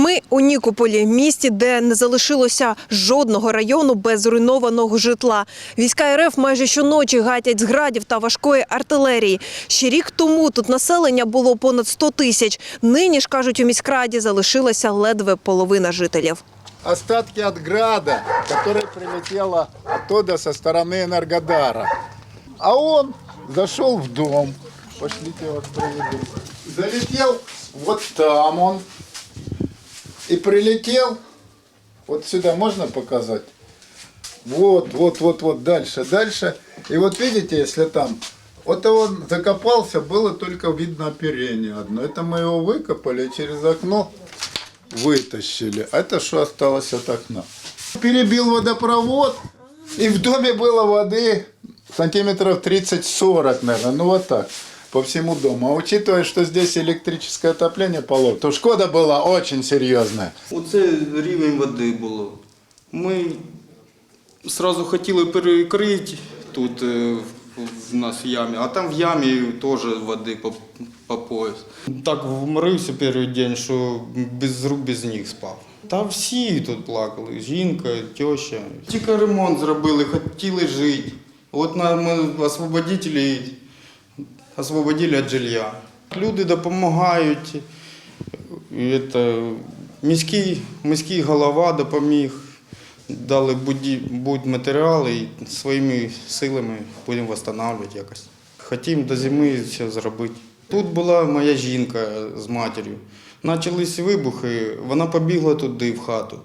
Ми у Нікополі, місті, де не залишилося жодного району без зруйнованого житла. Війська РФ майже щоночі гатять з градів та важкої артилерії. Ще рік тому тут населення було понад 100 тисяч. Нині ж кажуть у міськраді залишилася ледве половина жителів. остатки от града, который прилетело оттуда со стороны Энергодара. А он зашел в дом. Пошлите я вас проведу. Залетел вот там он. И прилетел. Вот сюда можно показать? Вот, вот, вот, вот, дальше, дальше. И вот видите, если там, вот он закопался, было только видно оперение одно. Это мы его выкопали через окно вытащили. А это что осталось от окна? Перебил водопровод, и в доме было воды сантиметров 30-40, наверное, ну вот так, по всему дому. А учитывая, что здесь электрическое отопление поло, то шкода была очень серьезная. Оце рівень води було. Ми одразу хотіли перекрити тут е, в- в нас в ямі, а там в ямі теж води по, по пояс. Так вморився перший день, що без рук, без ніг спав. Та всі тут плакали, жінка, теща. Тільки ремонт зробили, хотіли жити. От нам освободителі освободили від жилья. Люди допомагають. І це, міський, міський голова допоміг, дали будь-матеріали і своїми силами будемо відновлювати якось. Хотім до зими все зробити. Тут була моя жінка з матір'ю. Почались вибухи, вона побігла туди в хату.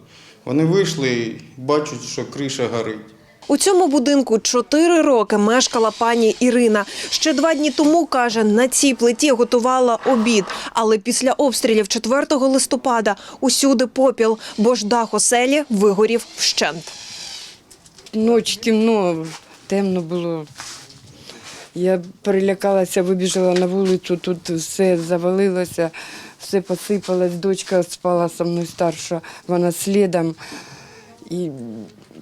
Вони вийшли, бачать, що криша горить. У цьому будинку чотири роки мешкала пані Ірина. Ще два дні тому, каже, на цій плиті готувала обід. Але після обстрілів 4 листопада усюди попіл, бо ж дах оселі вигорів вщент. Ночь темно, темно було. Я перелякалася, вибіжала на вулицю, тут все завалилося, все посипалось. Дочка спала со мною старша, вона слідом. І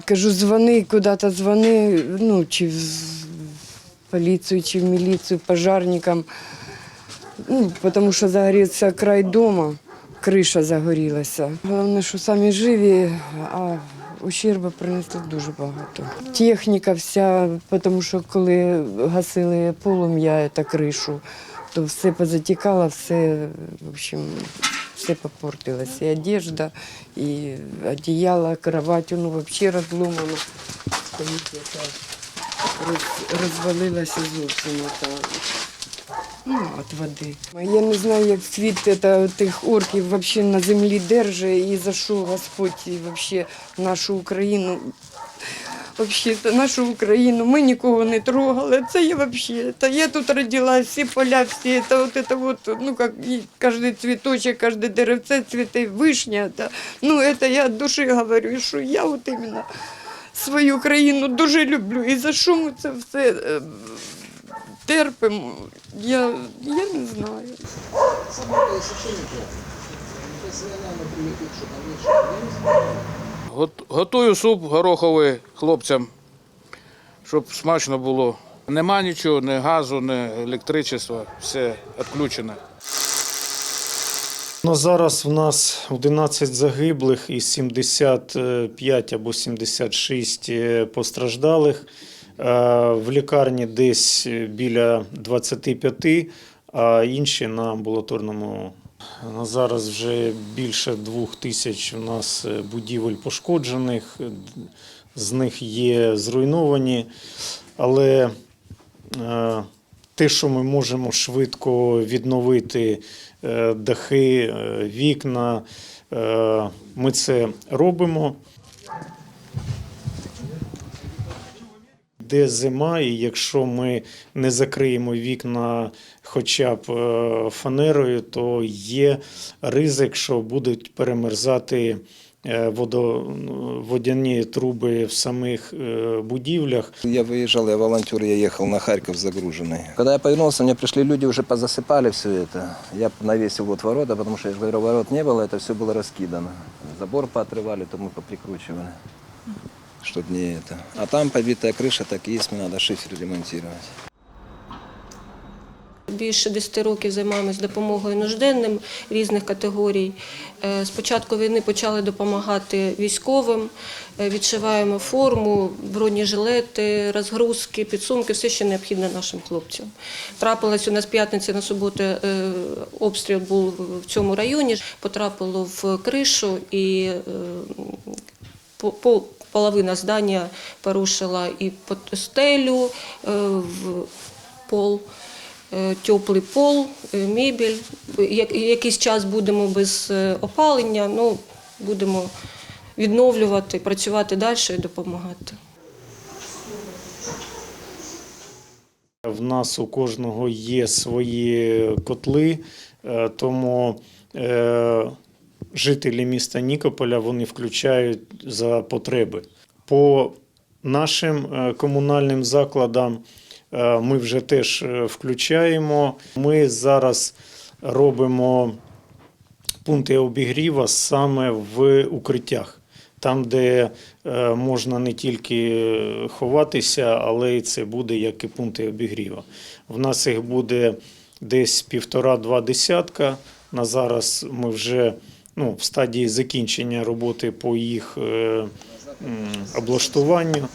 кажу, дзвони, куди-то дзвони, ну, чи в поліцію, чи в міліцію, пожарникам. Ну, тому що загорівся край дому, криша загорілася. Головне, що самі живі, а ущерба принесли дуже багато. Техніка вся, тому що коли гасили полум'я та кришу, то все позатікало, все, в общем, все попортилося. І одежда, і одіяло, кровать, ну, взагалі розломано. Стоїть яка роз, розвалилася зовсім. Ота. Ну, от води. Я не знаю, як світ тих орків вообще на землі держить і за що Господь і вообще нашу Україну. Це нашу Україну ми нікого не трогали. Це я вообще. Це я тут родилась, всі поля, всі це вот это вот, ну как кожен цвіточок, кожне деревце цвіте, вишня. Та, ну это я від душі говорю, що я от іменно свою країну дуже люблю. І за що ми це все е, терпимо, я, я не знаю. Гот- Готую суп гороховий хлопцям, щоб смачно було. Нема нічого, ні газу, ні електричества, все відключено. Ну, зараз в нас 11 загиблих і 75 або 76 е, постраждалих. Е, В лікарні десь біля 25, а інші на амбулаторному. На зараз вже більше двох тисяч у нас е, будівель пошкоджених, з них є зруйновані. Але е, те, що ми можемо швидко відновити е, дахи, вікна, ми це робимо. Де зима, і якщо ми не закриємо вікна хоча б е, фанерою, то є ризик, що будуть перемерзати е, водо, водяні труби в самих е, будівлях. Я выезжал, я волонтер, я ехал на Харьков загруженный. Когда я повернулся, мне пришли люди, уже позасыпали все это. Я навесил вот ворота, потому что, я же говорю, ворот не было, это все было раскидано. Забор поотрывали, то мы поприкручивали, чтобы не это. А там побитая крыша, так и есть, мне надо шифер ремонтировать. більше 10 років займаємось допомогою нужденним різних категорій. Е, З початку війни почали допомагати військовим, Е, відшиваємо форму, бронежилети, розгрузки, підсумки, все, що необхідно нашим хлопцям. Трапилось у нас п'ятниці на суботу е, обстріл був в цьому районі, потрапило в кришу і е, по- по- половина здання порушила і стелю, е, пол, е, теплий пол, е, мебель. Якийсь час будемо без опалення, ну, будемо відновлювати, працювати далі і допомагати. В нас у кожного є свої котли, тому жителі міста Нікополя вони включають за потреби. По нашим е, комунальним закладам е, ми вже теж е, включаємо. Ми зараз робимо пункти обігріва саме в укриттях. Там, де можна не тільки ховатися, але й це буде як і пункти обігріва. В нас їх буде десь півтора-два десятка. На зараз ми вже ну, в стадії закінчення роботи по їх е, облаштуванню.